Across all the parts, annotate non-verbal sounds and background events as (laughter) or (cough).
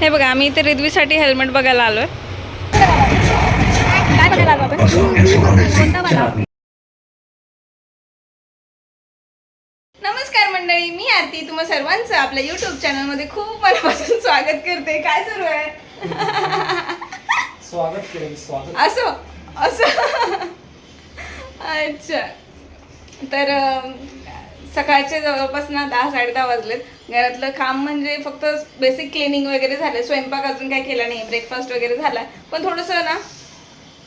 हे बघा आम्ही इथे रिद्वीसाठी हेल्मेट बघायला आलो नमस्कार मंडळी मी आरती. तुम्हा सर्वांचं आपल्या युट्यूब चॅनलमध्ये खूप मनापासून स्वागत करते. काय सुरू आहे? स्वागत असो? असं? अच्छा. तर सकाळचे जवळपास ना दहा साडे दहा वाजलेत. घरातलं काम म्हणजे फक्त बेसिक क्लिनिंग वगैरे झालं. स्वयंपाक अजून काही केला नाही. ब्रेकफास्ट वगैरे झाला. पण थोडंसं ना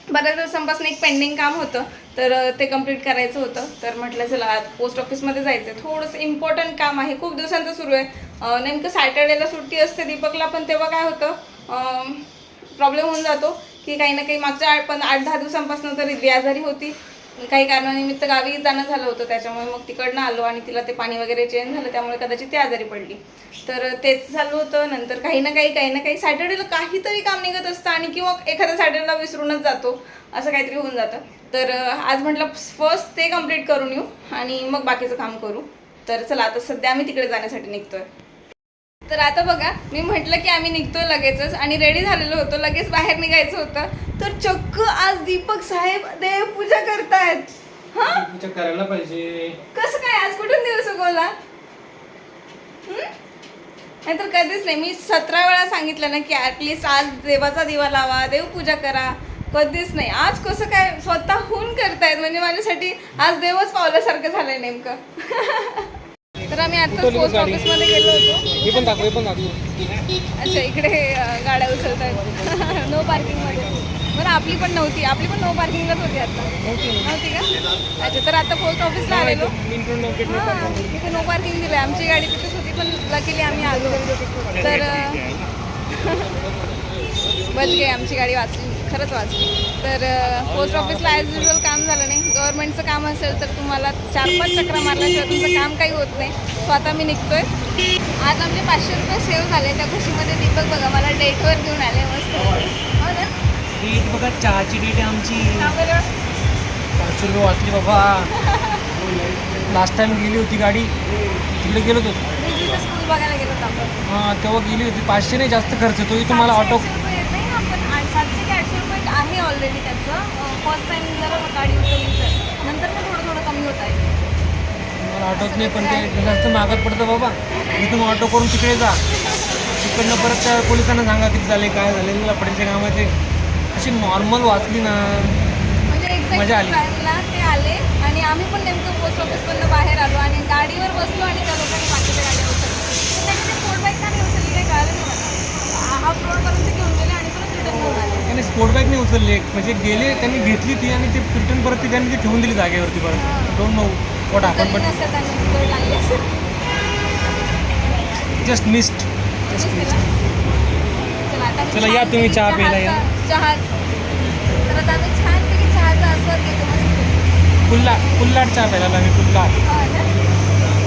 बऱ्याच दिवसांपासून एक पेंडिंग काम होतं. तर ते कंप्लीट करायचं होतं. तर म्हटलं चला आज पोस्ट ऑफिसमध्ये जायचं आहे थोडंसं इम्पॉर्टंट काम आहे. खूप दिवसांचं सुरू आहे. नेमकं सॅटर्डेला सुट्टी असते दीपकला पण तेव्हा काय होतं प्रॉब्लेम होऊन जातो की काही ना काही मागच्या आठ पण आठ दहा दिवसांपासून तरी ती आजारी होती. काही कारणानिमित्त गावी जाणं झालं होतं त्याच्यामुळे मग तिकडनं आलो आणि तिला ते पाणी वगैरे चेंज झालं त्यामुळे कदाचित ती आजारी पडली. तर तेच झालं होतं नंतर काही ना काही काही ना काही सॅटर्डेला काहीतरी काम निघत असतं आणि किंवा एखाद्या सॅटर्डेला विसरूनच जातो असं काहीतरी होऊन जातं. तर आज म्हटलं फर्स्ट ते कंप्लीट करून येऊ आणि मग बाकीचं काम करू. तर चला आता सध्या आम्ही तिकडे जाण्यासाठी निघतोय. तर आता बघा मी म्हटलं की आम्ही निघतोय लगेचच आणि रेडी झालेलो होतो लगेच बाहेर निघायचं होतं. तर चक्क आज दीपक साहेब देवपूजा करतायत. हा? पूजा करायला पाहिजे. कसं काय आज कुठून दिवस उगवला नाहीतर कधीच नाही. मी सतरा वेळा सांगितलं ना की ॲटलिस्ट आज देवाचा दिवा लावा देवपूजा करा. कधीच नाही. आज कसं काय स्वतःहून करतायत? म्हणजे माझ्यासाठी आज देवच पावल्यासारखं झालंय नेमकं. (laughs) तर आम्ही आता पोस्ट ऑफिसमध्ये गेलो होतो. हे पण दाखव हे पण दाखव. अच्छा इकडे गाड्या उचलत आहेत नो पार्किंगमध्ये बरं आपली पण नव्हती. आपली पण नो पार्किंगलाच होती आता. नव्हती. का? अच्छा तर आता पोस्ट ऑफिसला आलेलो. तिथे नो पार्किंग दिलं आमची गाडी तिथेच होती पण लकीली आम्ही आलो. तर (laughs) बचगे आमची गाडी वाचली. खरंच वाचली. तर पोस्ट ऑफिसला ॲज युजल काम झालं नाही. गव्हर्नमेंटचं काम असेल तर तुम्हाला चार पाच चक्रा मारल्याशिवाय तुमचं काम काही होत नाही. सो आता मी निघतोय. आज आमचे पाचशे रुपये सेव्ह झाले. त्या खुशीमध्ये दीपक बघा मला डेटवर घेऊन आले. मस्त. हो ना? डेट बघा चहाची डेट आहे आमची. पाचशे रुपये वाचली बाबा. लास्ट टाइम गेली होती गाडी. तिकडे गेलो होतो. स्कूल बघायला गेलो होतो. हां तेव्हा गेली होती. पाचशे नाही जास्त खर्च येतो तुम्हाला ऑटो सातशे रुपये येत नाही आपण आठ- सातशे की आठशे रुपये आहे ऑलरेडी त्याचं. फर्स्ट टाइम जर गाडी उचलली तर नंतर मग थोडं थोडं कमी होत आहे. मला ऑटोच नाही पण ते जास्त मागत पडतं बाबा. इथून ऑटो करून तिकडे जा. तिकडनं परत त्या पोलिसांना सांगा किती झाले काय झाले. मला पडेलच्या कामाचे अशी नॉर्मल वाचली ना. म्हणजे मजा एक्झॅक्ट आली. ते आले. आणि आम्ही पण नेमकं पोस्ट ऑफिसमधनं बाहेर आलो. आणि गाडीवर बसलो आणि त्या लोकांनी बाकीच्या गाड्या उचलल्या पण त्यांनी ते स्पोर्ट बाईक का नाही उचलली काही कळलं नाही मला हाफ रोडपर्यंत घेऊन गेले आणि परत रिटर्न घेऊन आले त्याने स्पोर्ट बाईक नाही उचलली. म्हणजे गेले त्यांनी घेतली ती आणि ते रिटर्न परत ती त्यांनी ती ठेवून दिली जागेवरती परत. डोंट नो वॉट आपण असेल जस्ट मिस्ड चला मी चला, या तुम्ही चहा प्यायला या. चहा कुल्ला कुल्लाट चहा प्यायला आम्ही कुल्लाट हा ना?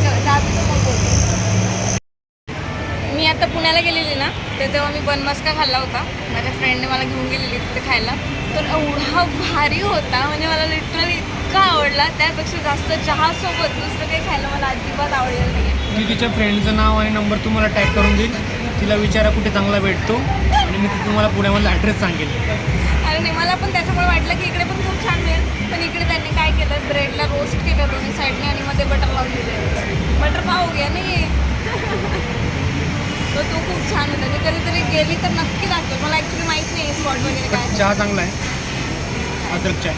चल, चहा पितो मग बोलतो. मी आता पुण्याला गेलेली ना तर तेव्हा मी बनमस्का खाल्ला होता. माझ्या फ्रेंडने मला घेऊन गेलेली तिथे खायला. तर एवढा भारी होता म्हणजे मला लिटरली इतका आवडला. त्यापेक्षा जास्त चहासोबत दुसरं काही खायला मला अजिबात आवडेल नाही मी तिच्या फ्रेंडचं नाव आणि नंबर तुम्हाला टॅग करून देईल तिला विचारा कुठे चांगला भेटतो. आणि मी तुम्हाला पुण्यामधला ॲड्रेस सांगेल अरे नाही मला पण त्याच्यामुळे वाटलं की इकडे पण चहा चांगला आहे. अद्रक चहा.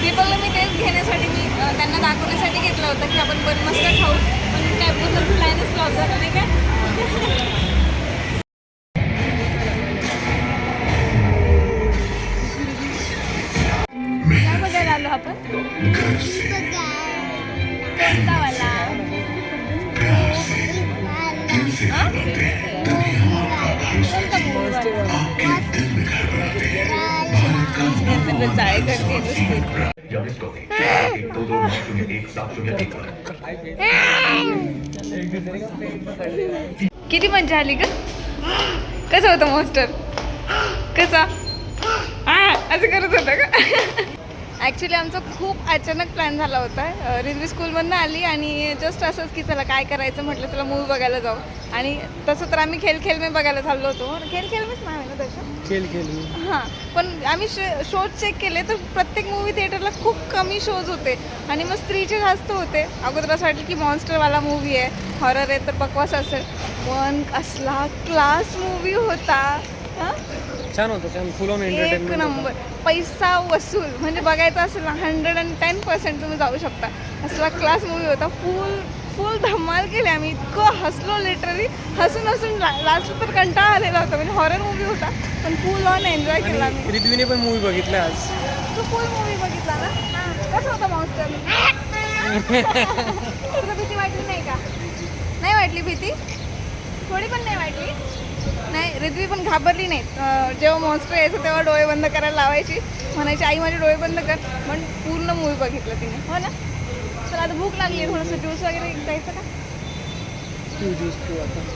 दीपकला मी तेच घेण्यासाठी मी अं, त्यांना दाखवण्यासाठी घेतलं होतं की आपण बन मस्त खाऊ. पण काय पूर्ण प्लॅनच फ्लॉप झाला नाही काय? काय बघायला आलो आपण? कोणता वाला करते नुसती. किती मजा आली ग? कसं होतं मोस्टर कसा? असं करत होता का ॲक्च्युली आमचा खूप अचानक प्लॅन झाला होता. अ, रिद्वी स्कूलमधनं आली आणि जस्ट असंच की चला काय करायचं म्हटलं चला मूवी बघायला जाऊ. आणि तसं तर आम्ही खेळ खेळ मी बघायला चाललो होतो. खेळ खेळ मीच नाव आहे ना त्याचं? खेळ खेळ हां. पण आम्ही शोज चेक केले तर प्रत्येक मूवी थिएटरला खूप कमी शोज होते. आणि मग स्त्रीचे जास्त होते. अगोदर असं वाटलं की मॉन्स्टरवाला मूवी आहे. हॉरर आहे तर बकवास असेल. पण असला क्लास मूवी होता. हां? छान होतं छान. फुल ऑन एक नंबर. पैसा वसूल म्हणजे बघायचा असेल ना हंड्रेड अँड टेन पर्सेंट तुम्ही जाऊ शकता. असला क्लास मूवी होता फुल फुल धमाल केली आम्ही. इतकं हसलो लिटरली हसून हसून लास्ट तर कंटाळा आलेला होता म्हणजे हॉरर मूवी होता पण फुल ऑन एन्जॉय केला आम्ही. रिद्वीने पण मूवी बघितला आज. तू फुल मूवी बघितला ना? कसं होता मॉन्स्टर (laughs) तुला भीती वाटली नाही का? नाही वाटली भीती? थोडी पण नाही वाटली? नाही रिद्वी पण घाबरली नाही. जेव्हा मॉन्स्टर यायचं तेव्हा डोळे बंद करायला लावायची. म्हणायची आई माझे डोळे बंद कर. पण पूर्ण मूवी बघितलं तिने. हो ना? तर आता भूक लागली थोडंसं ज्यूस वगैरे द्यायचं का?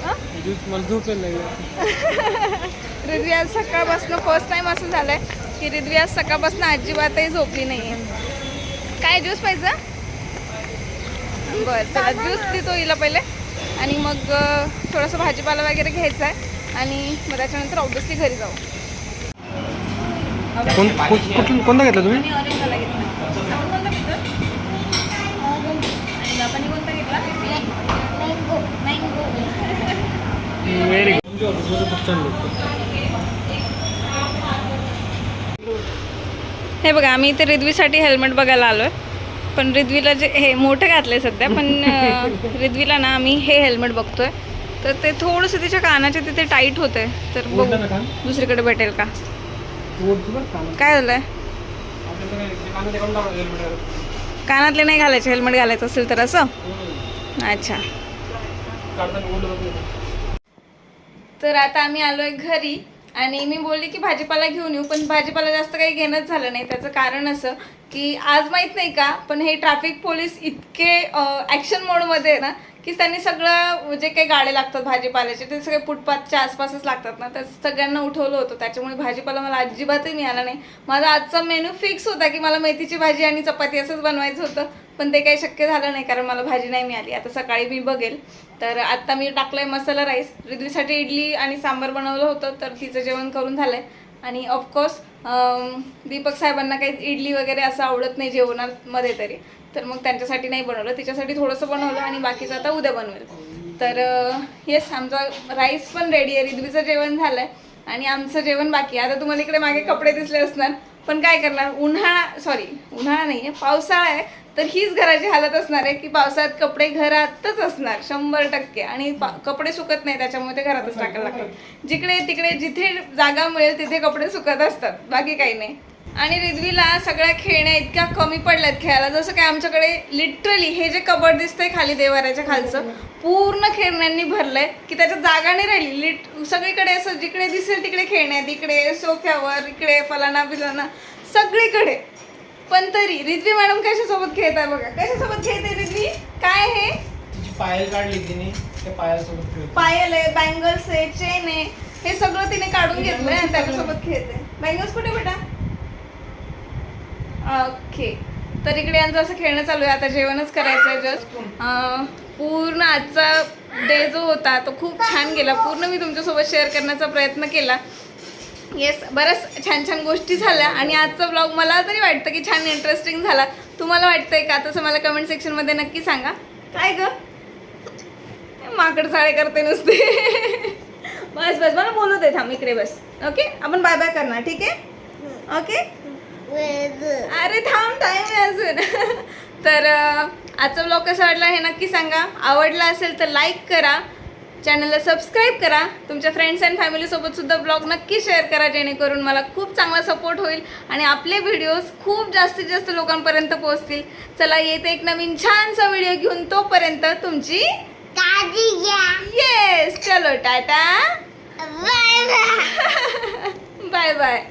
हां? (laughs) रिद्वी आज सकाळपासून फर्स्ट टाइम असं झालंय की रिद्वी आज सकाळपासून अजिबातही झोपली नाही आहे काय ज्यूस पाहिजे बरं चला ज्यूस देतो हिला पहिले. आणि मग थोडंसं भाजीपाला वगैरे घ्यायचा आहे. आणि मग त्याच्यानंतर ऑब्विसली घरी जाऊ. कोण कोण- कुठून कोणता घेतला तुम्ही? घेतला. आपण कोणता घेतो आणि बापाने कोणता घेतला? व्हेरी हे बघा आम्ही इथे रिद्वीसाठी हेल्मेट बघायला आलो आहे पण रिद्वीला जे हे मोठं घातलं आहे सध्या पण (laughs) रिद्वीला ना आम्ही हे हेल्मेट बघतोय. तर ते थोडंसं तिच्या कानाच्या तिथे टाईट होते तर बघू? दुसरीकडे भेटेल का. काय झालंय. कानातले नाही घालायचे हेल्मेट घालायचं असेल तर असं. अच्छा. तर आता आम्ही आलोय घरी आणि मी बोलली की भाजीपाला घेऊन येऊ पण भाजीपाला जास्त काही घेणंच झालं नाही त्याचं कारण असं की आज माहीत नाही का पण हे ट्रॅफिक पोलीस इतके ॲक्शन मोडमध्ये आहे ना की त्यांनी सगळं जे काही गाडे लागतात भाजीपाल्याचे ते सगळे फुटपाथच्या आसपासच लागतात ना. तर सगळ्यांना उठवलं होतं. त्याच्यामुळे भाजीपाला मला अजिबातही मिळाला नाही. माझा आजचा मेनू फिक्स होता की मला मेथीची भाजी आणि चपाती असंच बनवायचं होतं. पण ते काही शक्य झालं नाही कारण मला भाजी नाही मिळाली. आता सकाळी मी बघेल. तर आत्ता मी टाकलंय मसाला राईस. रिद्वीसाठी इडली आणि सांबार बनवलं होतं तर तिचं जेवण करून झालंय. आणि ऑफकोर्स दीपक साहेबांना काही इडली वगैरे असं आवडत नाही जेवणामध्ये तरी. तर मग त्यांच्यासाठी नाही बनवलं तिच्यासाठी थोडंसं बनवलं आणि बाकीचं आता उद्या बनवेल. तर येस आमचा राईस पण रेडी आहे रिद्वीचं जेवण झालंय आणि आमचं जेवण बाकी आता तुम्हाला इकडे मागे कपडे दिसले असणार पण काय करणार? उन्हाळा सॉरी उन्हाळा नाही आहे पावसाळा आहे तर हीच घराची हालत असणार आहे की पावसाळ्यात कपडे घरातच असणार शंभर टक्के. आणि कपडे सुकत नाही त्याच्यामुळे ते घरातच टाकायला लागतात. जिकडे तिकडे जिथे जागा मिळेल तिथे कपडे सुकत असतात. बाकी काही नाही. आणि रिद्वीला सगळ्या खेळण्या इतक्या कमी पडल्यात खेळायला. जसं काय आमच्याकडे लिटरली हे जे कबड दिसतंय खाली देवाऱ्याच्या खालचं पूर्ण खेळण्यांनी भरलंय की त्याच्यात जागा नाही राहिली. लिट सगळीकडे असं जिकडे दिसेल तिकडे खेळण्या तिकडे सोफ्यावर इकडे फलाना बिलाना सगळीकडे. पण तरी रिद्वी मॅडम कशासोबत खेळत आहे बघा. कशासोबत खेळते रिद्वी? काय हे पायल काढली तिने पायल आहे बँगल्स आहे चेन आहे. हे सगळं तिने काढून घेतलंय आणि त्याच्यासोबत खेळते बँगल्स कुठे बेटा? ओके. तर इकडे यांचं असं खेळणं चालू आहे. आता जेवणच करायचं आहे जस्ट पूर्ण आजचा डे जो होता तो खूप छान गेला. पूर्ण मी तुमच्यासोबत शेअर करण्याचा प्रयत्न केला. येस बऱ्याच छान छान गोष्टी झाल्या. आणि आजचा ब्लॉग मला तरी वाटतं की छान इंटरेस्टिंग झाला. तुम्हाला वाटतंय का? तसं मला कमेंट सेक्शनमध्ये नक्की सांगा. काय ग? माकड साळे करते नुसते. (laughs) बस बस. मला बोलू दे. थांब इकडे बस. ओके आपण बाय बाय करणार. ठीक आहे? ओके अरे थांब टाइम आहे अजून. (laughs) तर आजचा ब्लॉग कसा वाटला हे नक्की सांगा. आवडला असेल तर लाईक करा. चॅनलला सबस्क्राईब करा. तुमच्या फ्रेंड्स अँड फॅमिलीसोबत सुद्धा ब्लॉग नक्की शेअर करा जेणेकरून मला खूप चांगला सपोर्ट होईल आणि आपले व्हिडिओज खूप जास्तीत जास्त लोकांपर्यंत पोहोचतील. चला येते एक नवीन छानसा व्हिडिओ घेऊन तोपर्यंत तुमची काळजी घ्या. येस चलो tata. Bye bye bye bye